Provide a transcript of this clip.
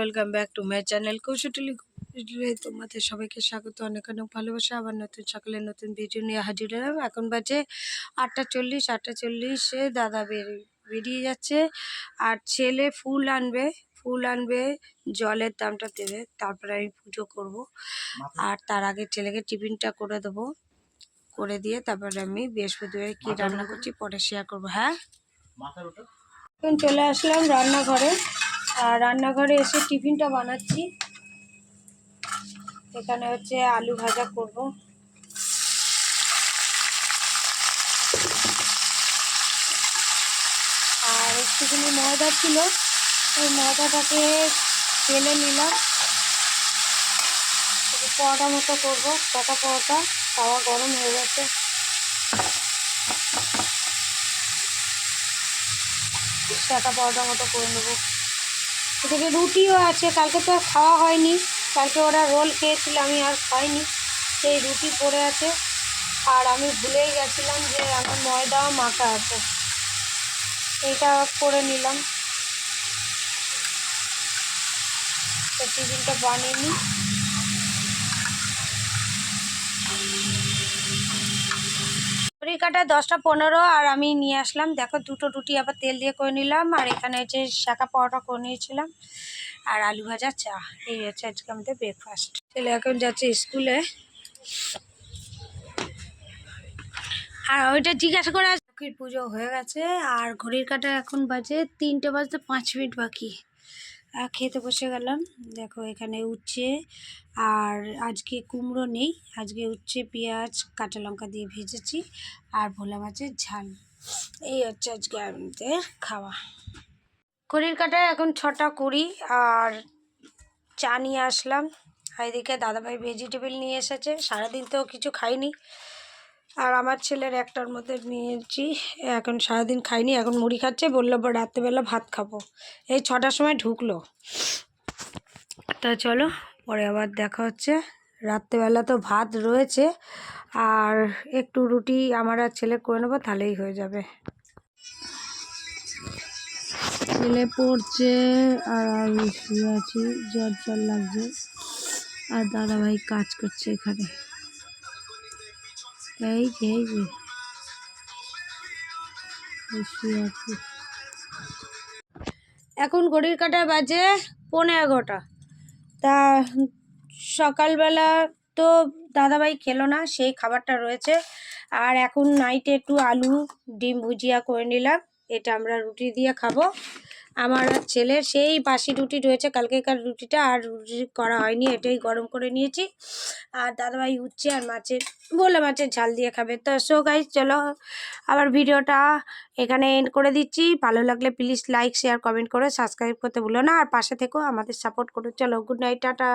Welcome back to my channel কৌশটলি তোমাদের সবাইকে স্বাগত। অনেক অনেক ভালোবাসা। আবার নতুন সকালে নতুন ভিডিও নিয়ে হাজির হলাম। এখন বাজে আটটা চল্লিশ। আটটা চল্লিশে দাদা বেরিয়ে বেরিয়ে যাচ্ছে। আর ছেলে ফুল আনবে। ফুল আনবে জলের দামটা দেবে। তারপরে আমি পুজো করব। আর তার আগে ছেলেকে টিফিনটা করে দেবো। করে দিয়ে তারপরে আমি বৃহস্পতিবার কী রান্না করছি পরে শেয়ার করব। হ্যাঁ? এখন চলে আসলাম রান্নাঘরে। আর রান্নাঘরে এসে টিফিনটা বানাচ্ছি। এখানে হচ্ছে আলু ভাজা করব। আর একটুখানি ময়দা ছিল, ওই ময়দাটাকে তেলে নিলাম। পরোটা মতো করব পাকা পরোটা, তাওয়া গরম হয়ে গেছে। চাকা পরোটা মতো করে নেব। এদিকে রুটিও আছে, কালকে তো আর খাওয়া হয়নি। কালকে ওরা রোল খেয়েছিল, আমি আর খাইনি। সেই রুটি পড়ে আছে। আর আমি ভুলেই গেছিলাম যে আমার ময়দাও মাখা আছে। এইটা করে নিলাম। তো টিফিনটা বানিয়ে নিই। ঘড়ি কাটা দশটা পনেরো আর আমি নিয়ে আসলাম। দেখো, দুটো রুটি আবার তেল দিয়ে করে নিলাম আর এখানে হচ্ছে শাঁকা পাওয়াটা করে নিয়েছিলাম আর আলু ভাজা চা। এই হচ্ছে আজকে আমাদের ব্রেকফাস্ট ছেলে এখন যাচ্ছে স্কুলে আর ওইটা জিজ্ঞাসা করে পুজো হয়ে গেছে আর ঘড়ির কাটা এখন বাজে তিনটে বাজতে পাঁচ মিনিট বাকি। খেতে বসে গেলাম। দেখো এখানে উচ্ছে আর আজকে কুমড়ো নেই। আজকে উচ্ছে, পেঁয়াজ, কাঁচা লঙ্কা দিয়ে ভেজেছি আর ভোলা মাছের ঝাল। এই হচ্ছে আজকে আমাদের খাওয়া। ঘড়ির কাটায় এখন ছটা কুড়ি আর চা নিয়ে আসলাম। এদিকে দাদাভাই ভেজিটেবল নিয়ে এসেছে। সারাদিন তো কিছু খাইনি। আর আমার ছেলের একটার মধ্যে নিয়েছি এখন সারাদিন খাইনি এখন মুড়ি খাচ্ছে, বলল রাত্রেবেলা ভাত খাব। এই ছটার সময় ঢুকলো। তা চলো, পরে আবার দেখা হচ্ছে। রাত্রেবেলা তো ভাত রয়েছে, আর একটু রুটি আমার আর ছেলে করে নেব, তাহলেই হয়ে যাবে। ছেলে পড়ছে, আর আমি শুয়ে আছি জ্বর জ্বর লাগছে, আর দাদাভাই কাজ করছে এখানে। এই যে এই যে। এখন ঘড়ির কাটা বাজে পৌনে এগারোটা। তা সকালবেলা তো দাদাভাই খেলো না, সেই খাবারটা রয়েছে। আর এখন নাইটে একটু আলু, ডিম ভুজিয়া করে নিলাম। এটা আমরা রুটি দিয়ে খাব। আমার ছেলের সেই বাসি রুটি রয়েছে, কালকেকার রুটিটা, আর রুটি করা হয়নি, এটাই গরম করে নিয়েছি। আর দাদাভাই উঠছে আর মাছের বলে মাছের ঝাল দিয়ে খাবে। তো সো গাইজ চলো আবার ভিডিওটা এখানে এন্ড করে দিচ্ছি। ভালো লাগলে প্লিজ লাইক শেয়ার কমেন্ট করে সাবস্ক্রাইব করতে ভুলো না। আর পাশে থেকেও আমাদের সাপোর্ট করো। চলো গুড নাইট টাটা।